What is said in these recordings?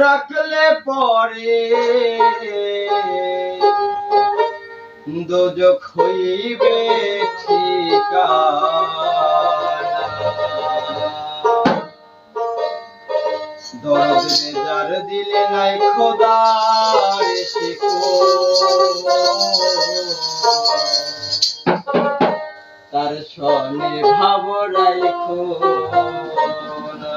রাখলে পরে দোজক হইবে দরদ দিলে নাই খোদা তার সনে ভাব খোদা।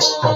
stop.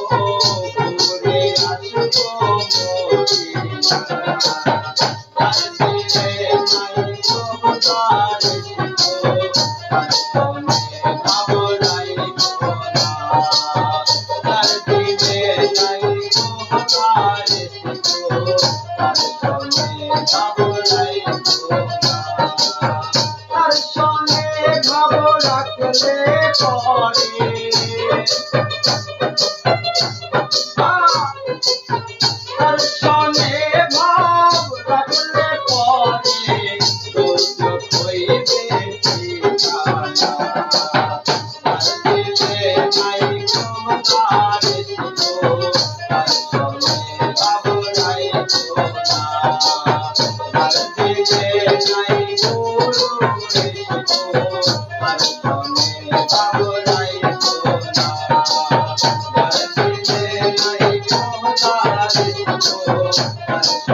শহরে Música